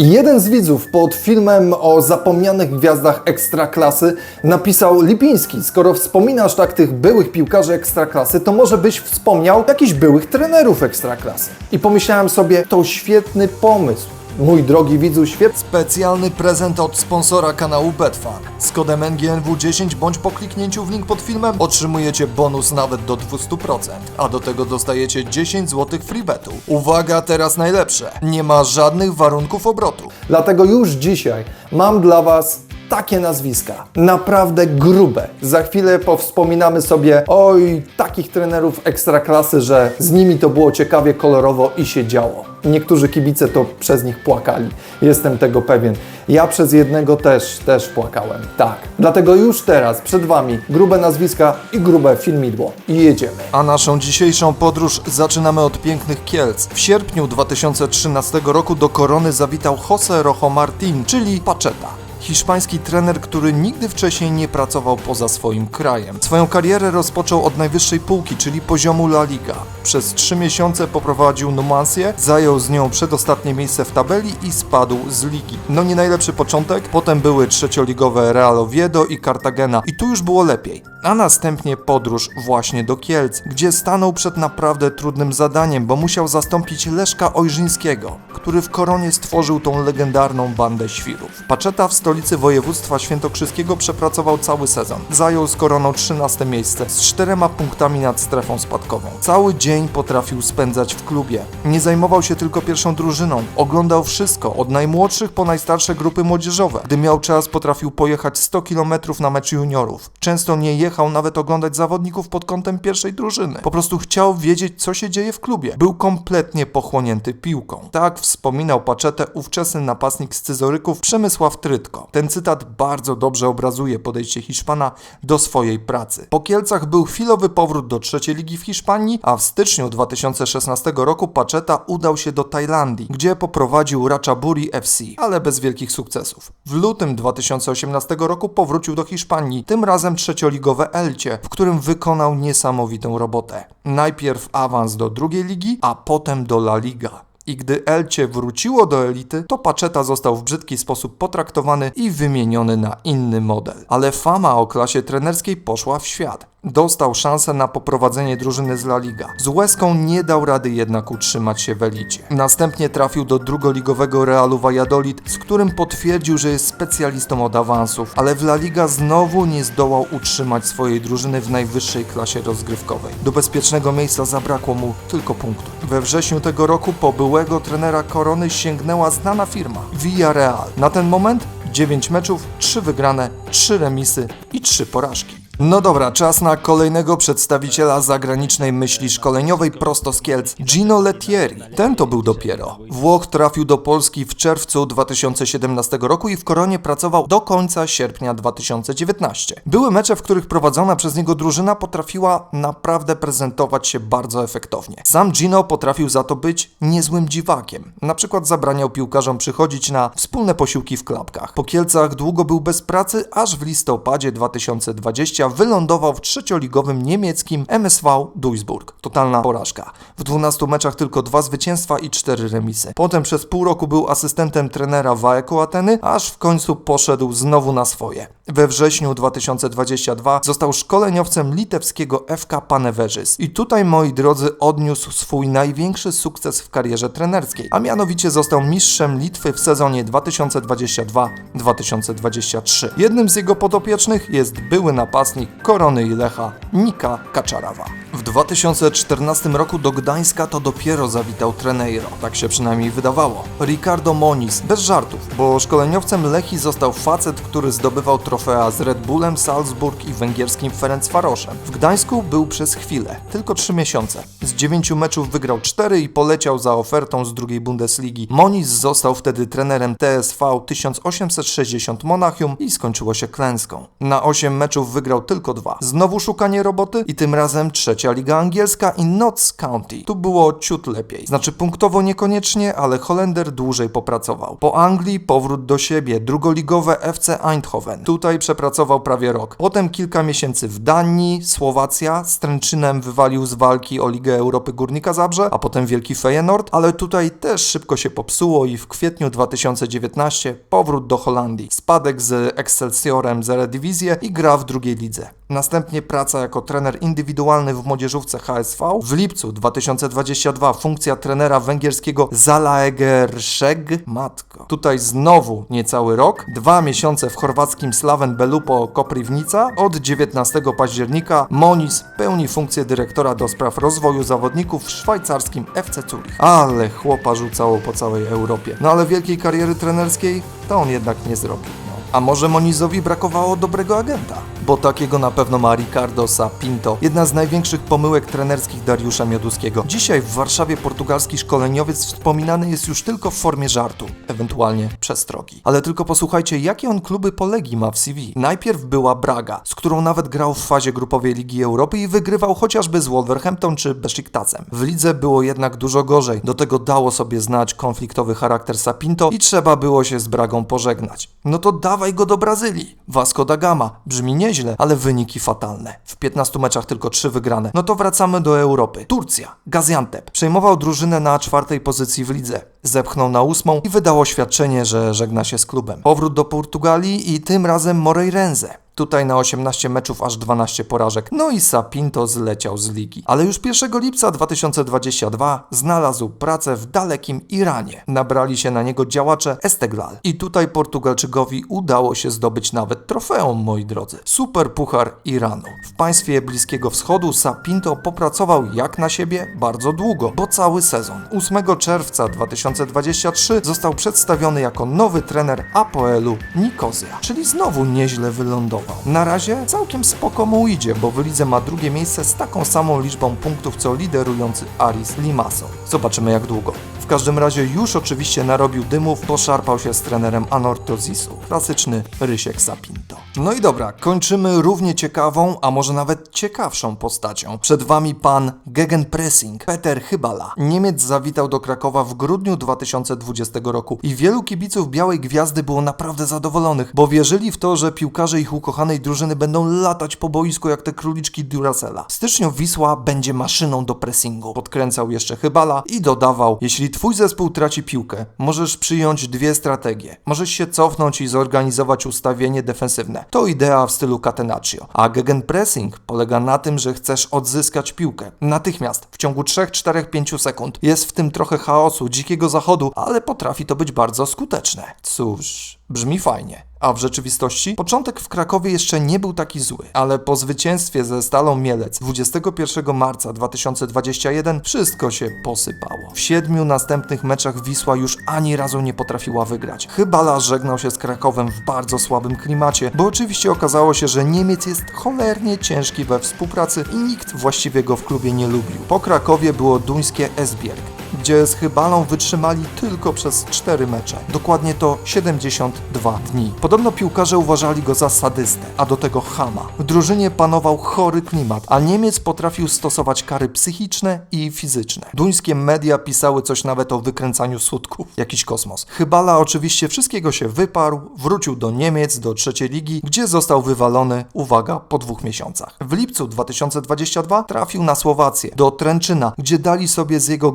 Jeden z widzów pod filmem o zapomnianych gwiazdach ekstraklasy napisał Lipiński, skoro wspominasz tak tych byłych piłkarzy ekstraklasy, to może byś wspomniał jakichś byłych trenerów ekstraklasy. I pomyślałem sobie, to świetny pomysł. Mój drogi widzu, świetny. Specjalny prezent od sponsora kanału Betfair. Z kodem NGNW10 bądź po kliknięciu w link pod filmem otrzymujecie bonus nawet do 200%, a do tego dostajecie 10 zł free betu. Uwaga, teraz najlepsze. Nie ma żadnych warunków obrotu. Dlatego już dzisiaj mam dla Was takie nazwiska. Naprawdę grube. Za chwilę powspominamy sobie, oj, takich trenerów ekstraklasy, że z nimi to było ciekawie, kolorowo i się działo. Niektórzy kibice to przez nich płakali. Jestem tego pewien. Ja przez jednego też, też płakałem. Tak. Dlatego już teraz przed Wami grube nazwiska i grube filmidło. I jedziemy. A naszą dzisiejszą podróż zaczynamy od pięknych Kielc. W sierpniu 2013 roku do Korony zawitał Jose Rojo Martin, czyli Pacheta. Hiszpański trener, który nigdy wcześniej nie pracował poza swoim krajem. Swoją karierę rozpoczął od najwyższej półki, czyli poziomu La Liga. Przez trzy miesiące poprowadził Numancję, zajął z nią przedostatnie miejsce w tabeli i spadł z ligi. No nie najlepszy początek, potem były trzecioligowe Real Oviedo i Cartagena i tu już było lepiej. A następnie podróż właśnie do Kielc, gdzie stanął przed naprawdę trudnym zadaniem, bo musiał zastąpić Leszka Ojrzyńskiego, który w Koronie stworzył tą legendarną bandę świrów. Paczeta w stolicy województwa świętokrzyskiego przepracował cały sezon. Zajął z Koroną 13 miejsce z czterema punktami nad strefą spadkową. Cały dzień potrafił spędzać w klubie. Nie zajmował się tylko pierwszą drużyną. Oglądał wszystko, od najmłodszych po najstarsze grupy młodzieżowe. Gdy miał czas, potrafił pojechać 100 km na mecz juniorów. Często nie jechał nawet oglądać zawodników pod kątem pierwszej drużyny. Po prostu chciał wiedzieć, co się dzieje w klubie. Był kompletnie pochłonięty piłką. Tak wspominał Paczetę ówczesny napastnik z Scyzoryków Przemysław Trytko. Ten cytat bardzo dobrze obrazuje podejście Hiszpana do swojej pracy. Po Kielcach był chwilowy powrót do trzeciej ligi w Hiszpanii, a w styczniu 2016 roku Pacheta udał się do Tajlandii, gdzie poprowadził Ratchaburi FC, ale bez wielkich sukcesów. W lutym 2018 roku powrócił do Hiszpanii, tym razem trzecioligowe Elcie, w którym wykonał niesamowitą robotę. Najpierw awans do drugiej ligi, a potem do La Liga. I gdy Elcie wróciło do elity, to Pacheta został w brzydki sposób potraktowany i wymieniony na inny model. Ale fama o klasie trenerskiej poszła w świat. Dostał szansę na poprowadzenie drużyny z La Liga. Z Łezką nie dał rady jednak utrzymać się w elicie. Następnie trafił do drugoligowego Realu Valladolid, z którym potwierdził, że jest specjalistą od awansów, ale w La Liga znowu nie zdołał utrzymać swojej drużyny w najwyższej klasie rozgrywkowej. Do bezpiecznego miejsca zabrakło mu tylko punktu. We wrześniu tego roku po byłego trenera Korony sięgnęła znana firma Villarreal. Na ten moment 9 meczów, 3 wygrane, 3 remisy i 3 porażki. No dobra, czas na kolejnego przedstawiciela zagranicznej myśli szkoleniowej prosto z Kielc, Gino Lettieri. Ten to był dopiero. Włoch trafił do Polski w czerwcu 2017 roku i w Koronie pracował do końca sierpnia 2019. Były mecze, w których prowadzona przez niego drużyna potrafiła naprawdę prezentować się bardzo efektownie. Sam Gino potrafił za to być niezłym dziwakiem. Na przykład zabraniał piłkarzom przychodzić na wspólne posiłki w klapkach. Po Kielcach długo był bez pracy, aż w listopadzie 2020 wylądował w trzecioligowym niemieckim MSV Duisburg. Totalna porażka. W 12 meczach tylko dwa zwycięstwa i cztery remisy. Potem przez pół roku był asystentem trenera Waeko Ateny, aż w końcu poszedł znowu na swoje. We wrześniu 2022 został szkoleniowcem litewskiego FK Panevežys. I tutaj, moi drodzy, odniósł swój największy sukces w karierze trenerskiej, a mianowicie został mistrzem Litwy w sezonie 2022-2023. Jednym z jego podopiecznych jest były napastnik Korony i Lecha, Nika Kaczarawa. W 2014 roku do Gdańska to dopiero zawitał Treneiro, tak się przynajmniej wydawało. Ricardo Moniz, bez żartów, bo szkoleniowcem Lechi został facet, który zdobywał trofea z Red Bullem Salzburg i węgierskim Ferencvaroszem. W Gdańsku był przez chwilę, tylko 3 miesiące. Z 9 meczów wygrał 4 i poleciał za ofertą z drugiej Bundesligi. Moniz został wtedy trenerem TSV 1860 Monachium i skończyło się klęską. Na 8 meczów wygrał tylko dwa. Znowu szukanie roboty i tym razem trzecia liga angielska i Notts County. Tu było ciut lepiej. Znaczy punktowo niekoniecznie, ale Holender dłużej popracował. Po Anglii powrót do siebie, drugoligowe FC Eindhoven. Tutaj przepracował prawie rok. Potem kilka miesięcy w Danii, Słowacja, z Tręczynem wywalił z walki o Ligę Europy Górnika Zabrze, a potem Wielki Feyenoord, ale tutaj też szybko się popsuło i w kwietniu 2019 powrót do Holandii. Spadek z Excelsiorem z Eredivisie i gra w drugiej lidze. Następnie praca jako trener indywidualny w młodzieżówce HSV. W lipcu 2022 funkcja trenera węgierskiego Zalaegerszeg. Matko. Tutaj znowu niecały rok. Dwa miesiące w chorwackim Slaven Belupo Koprivnica. Od 19 października Moniz pełni funkcję dyrektora do spraw rozwoju zawodników w szwajcarskim FC Zurich. Ale chłopa rzucało po całej Europie. No ale wielkiej kariery trenerskiej to on jednak nie zrobił. A może Monizowi brakowało dobrego agenta? Bo takiego na pewno ma Ricardo Sapinto, jedna z największych pomyłek trenerskich Dariusza Mioduskiego. Dzisiaj w Warszawie portugalski szkoleniowiec wspominany jest już tylko w formie żartu, ewentualnie przestrogi. Ale tylko posłuchajcie, jakie on kluby polegi ma w CV. Najpierw była Braga, z którą nawet grał w fazie grupowej Ligi Europy i wygrywał chociażby z Wolverhampton czy Besiktasem. W lidze było jednak dużo gorzej. Do tego dało sobie znać konfliktowy charakter Sapinto i trzeba było się z Bragą pożegnać. No to dawaj go do Brazylii. Vasco da Gama. Brzmi nieźle, ale wyniki fatalne. W 15 meczach tylko 3 wygrane. No to wracamy do Europy. Turcja. Gaziantep. Przejmował drużynę na czwartej pozycji w lidze. Zepchnął na ósmą i wydał oświadczenie, że żegna się z klubem. Powrót do Portugalii i tym razem Moreirense. Tutaj na 18 meczów aż 12 porażek. No i Sapinto zleciał z ligi. Ale już 1 lipca 2022 znalazł pracę w dalekim Iranie. Nabrali się na niego działacze Esteglal. I tutaj Portugalczykowi udało się zdobyć nawet trofeum, moi drodzy. Super Puchar Iranu. W państwie Bliskiego Wschodu Sapinto popracował jak na siebie bardzo długo, bo cały sezon. 8 czerwca 2023 został przedstawiony jako nowy trener Apoelu Nikozja, czyli znowu nieźle wylądował. Na razie całkiem spoko mu idzie, bo w lidze ma drugie miejsce z taką samą liczbą punktów co liderujący Aris Limassol. Zobaczymy jak długo. W każdym razie już oczywiście narobił dymów, poszarpał się z trenerem Anortozisu. Klasyczny Rysiek Sapinto. No i dobra, kończymy równie ciekawą, a może nawet ciekawszą postacią. Przed wami pan Gegenpressing, Peter Chybala. Niemiec zawitał do Krakowa w grudniu 2020 roku i wielu kibiców Białej Gwiazdy było naprawdę zadowolonych, bo wierzyli w to, że piłkarze ich ukochanej drużyny będą latać po boisku jak te króliczki Duracella. W styczniu Wisła będzie maszyną do pressingu. Podkręcał jeszcze Chybala i dodawał, jeśli twój zespół traci piłkę, możesz przyjąć dwie strategie. Możesz się cofnąć i zorganizować ustawienie defensywne. To idea w stylu Catenaccio. A gegenpressing polega na tym, że chcesz odzyskać piłkę. Natychmiast, w ciągu 3, 4, 5 sekund. Jest w tym trochę chaosu, dzikiego zachodu, ale potrafi to być bardzo skuteczne. Cóż, brzmi fajnie. A w rzeczywistości początek w Krakowie jeszcze nie był taki zły, ale po zwycięstwie ze Stalą Mielec 21 marca 2021 wszystko się posypało. W siedmiu następnych meczach Wisła już ani razu nie potrafiła wygrać. Chybala żegnał się z Krakowem w bardzo słabym klimacie, bo oczywiście okazało się, że Niemiec jest cholernie ciężki we współpracy i nikt właściwie go w klubie nie lubił. Po Krakowie było duńskie Esbjerg, gdzie z Chybalą wytrzymali tylko przez 4 mecze. Dokładnie to 72 dni. Podobno piłkarze uważali go za sadystę, a do tego chama. W drużynie panował chory klimat, a Niemiec potrafił stosować kary psychiczne i fizyczne. Duńskie media pisały coś nawet o wykręcaniu sutków. Jakiś kosmos. Chybala oczywiście wszystkiego się wyparł, wrócił do Niemiec, do trzeciej ligi, gdzie został wywalony, uwaga, po dwóch miesiącach. W lipcu 2022 trafił na Słowację, do Tręczyna, gdzie dali sobie z jego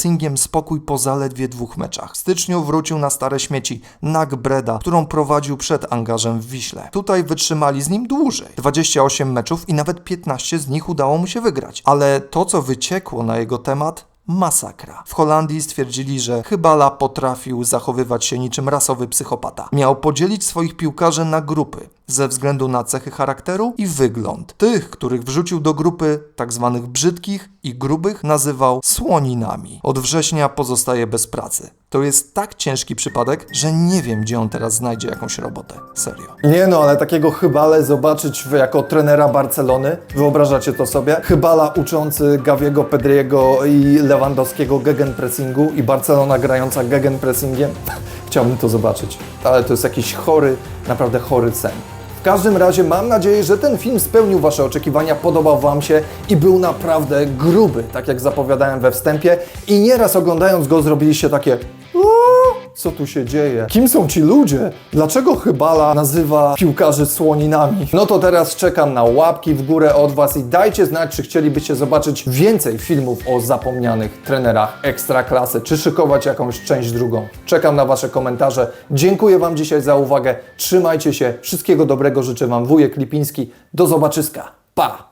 gegenpressingiem spokój po zaledwie dwóch meczach. W styczniu wrócił na stare śmieci, Nag Breda, którą prowadził przed angażem w Wiśle. Tutaj wytrzymali z nim dłużej. 28 meczów i nawet 15 z nich udało mu się wygrać. Ale to, co wyciekło na jego temat, masakra. W Holandii stwierdzili, że Chybala potrafił zachowywać się niczym rasowy psychopata. Miał podzielić swoich piłkarzy na grupy ze względu na cechy charakteru i wygląd. Tych, których wrzucił do grupy tzw. brzydkich i grubych, nazywał słoninami. Od września pozostaje bez pracy. To jest tak ciężki przypadek, że nie wiem, gdzie on teraz znajdzie jakąś robotę. Serio. Nie no, ale takiego Chybale zobaczyć jako trenera Barcelony, wyobrażacie to sobie? Chybala uczący Gaviego, Pedriego i Lewandowskiego gegenpressingu i Barcelona grająca gegenpressingiem. Chciałbym to zobaczyć, ale to jest jakiś chory, naprawdę chory sen. W każdym razie mam nadzieję, że ten film spełnił Wasze oczekiwania, podobał Wam się i był naprawdę gruby, tak jak zapowiadałem we wstępie. I nieraz oglądając go zrobiliście takie "O, co tu się dzieje? Kim są ci ludzie? Dlaczego Chybala nazywa piłkarzy słoninami? No to teraz czekam na łapki w górę od Was i dajcie znać, czy chcielibyście zobaczyć więcej filmów o zapomnianych trenerach ekstraklasy, czy szykować jakąś część drugą. Czekam na Wasze komentarze. Dziękuję Wam dzisiaj za uwagę. Trzymajcie się. Wszystkiego dobrego życzę Wam wujek Lipiński. Do zobaczyska. Pa!